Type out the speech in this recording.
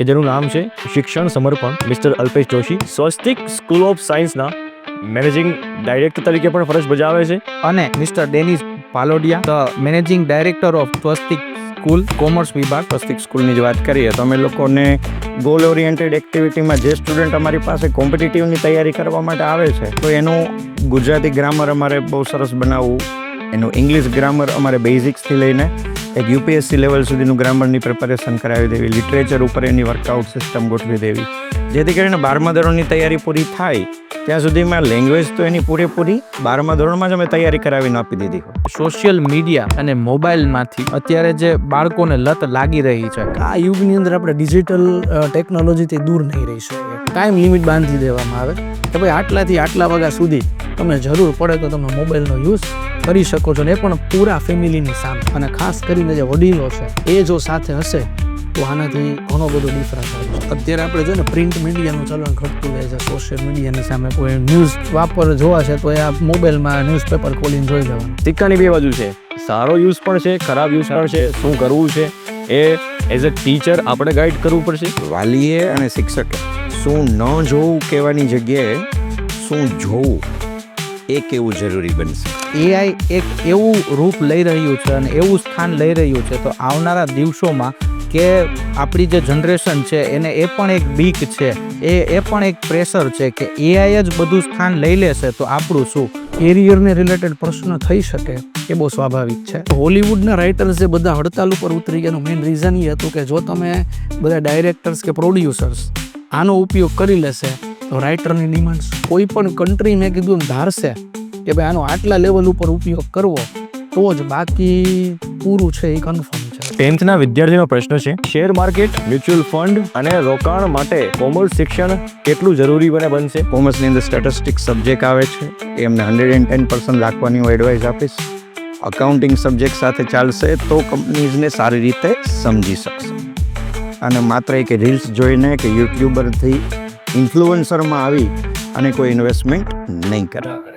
કે જેનું નામ છે શિક્ષણ સમર્પણ mister Alpesh Joshi Swastik school of સાયન્સના મેનેજિંગ ડાયરેક્ટર તરીકે પણ ફરજ બજાવે છે. અને mister Dennis Palodiya the managing director of Swastik school commerce વિભાગ. સ્વસ્તિક સ્કૂલની જ વાત કરીએ તો અમે લોકોને ગોલ ઓરિએન્ટેડ એક્ટિવિટીમાં જે સ્ટુડન્ટ અમારી પાસે કોમ્પિટિટિવની તૈયારી કરવા માટે આવે છે તો એનું ગુજરાતી ગ્રામર અમારે બહુ સરસ બનાવવું એનું ઇંગ્લિશ ગ્રામર અમારે બેઝિક્સથી લઈને એક યુપીએસસી લેવલ સુધીનું ગ્રામરની પ્રિપેરેશન કરાવી દેવી. લિટરેચર ઉપર એની વર્કઆઉટ સિસ્ટમ ગોઠવી દેવી. જેથી કરીને બારમા ધોરણની તૈયારી પૂરી થાય ત્યાં સુધીમાં લેંગ્વેજ તો એની પૂરેપૂરી બારમા ધોરણમાં જ અમે તૈયારી કરાવીને આપી દીધી હોય. સોશિયલ મીડિયા અને મોબાઈલમાંથી અત્યારે જે બાળકોને લત લાગી રહી છે આ યુગની અંદર આપણે ડિજિટલ ટેકનોલોજીથી દૂર નહીં રહી શકીએ. ટાઈમ લિમિટ બાંધી દેવામાં આવે કે ભાઈ આટલાથી આટલા વાગ્યા સુધી તમને જરૂર પડે તો તમે મોબાઈલનો યુઝ કરી શકો છો ને એ પણ પૂરા ફેમિલીની સામે. અને ખાસ કરીને જે વડીલો છે એ જો સાથે હશે તો આનાથી ઘણો બધો ડિફરન્સ આવે છે. અત્યારે આપણે જોઈએ ને પ્રિન્ટ મીડિયાનું ચલણ ઘટતું જાય છે સોશિયલ મીડિયાની સામે કોઈ ન્યૂઝ વાપર જોવા છે તો એ આ મોબાઈલમાં ન્યૂઝપેપર ખોલીને જોઈ લેવાનું. સિક્કાની બે બાજુ છે. સારો યુઝ પણ છે ખરાબ યુઝ પણ છે શું કરવું છે એ એઝ અ ટીચર આપણે ગાઈડ કરવું પડશે. વાલીએ અને શિક્ષકે શું ન જોવું કહેવાની જગ્યાએ શું જોવું એ કેવું જરૂરી બનશે? એઆઈ એક એવું રૂપ લઈ રહ્યું છે અને એવું સ્થાન લઈ રહ્યું છે તો આવનારા દિવસોમાં કે આપણી જે જનરેશન છે, એને એ પણ એક બીક છે. એ એ પણ એક પ્રેશર છે કે એઆઈ જ બધું સ્થાન લઈ લેશે તો આપણું શું? કેરિયરને રિલેટેડ પ્રશ્ન થઈ શકે એ બહુ સ્વાભાવિક છે. હોલિવૂડના રાઇટર્સ જે બધા હડતાલ ઉપર ઉતરી ગયાનું મેઇન રીઝન એ હતું કે જો તમે બધા ડાયરેક્ટર્સ કે પ્રોડ્યુસર્સ આનો ઉપયોગ કરી લેશે, તો રાઇટરની ડિમાન્ડ કોઈ પણ કન્ટ્રી મેં કીધું ધારશે કે ભાઈ આનો આટલા લેવલ ઉપર ઉપયોગ કરવો, તો જ બાકી પૂરું છે એ કન્ફર્મ ટેન્થના વિદ્યાર્થીનો પ્રશ્ન છે, શેર માર્કેટ, મ્યુચ્યુઅલ ફંડ અને રોકાણ માટે કોમર્સ શિક્ષણ કેટલું જરૂરી બને બનશે? કોમર્સની અંદર સ્ટેટિસ્ટિક્સ સબ્જેક્ટ આવે છે એ અમને હંડ્રેડ એન્ડ ટેન પર્સન્ટ રાખવાની હું એડવાઇસ આપીશ. અકાઉન્ટિંગ સબ્જેક્ટ સાથે ચાલશે તો કંપનીઝને સારી રીતે સમજી શકશે. અને માત્ર એક રીલ્સ જોઈને કે યુટ્યુબરથી ઇન્ફ્લુઅન્સરમાં આવી અને કોઈ ઇન્વેસ્ટમેન્ટ નહીં કરે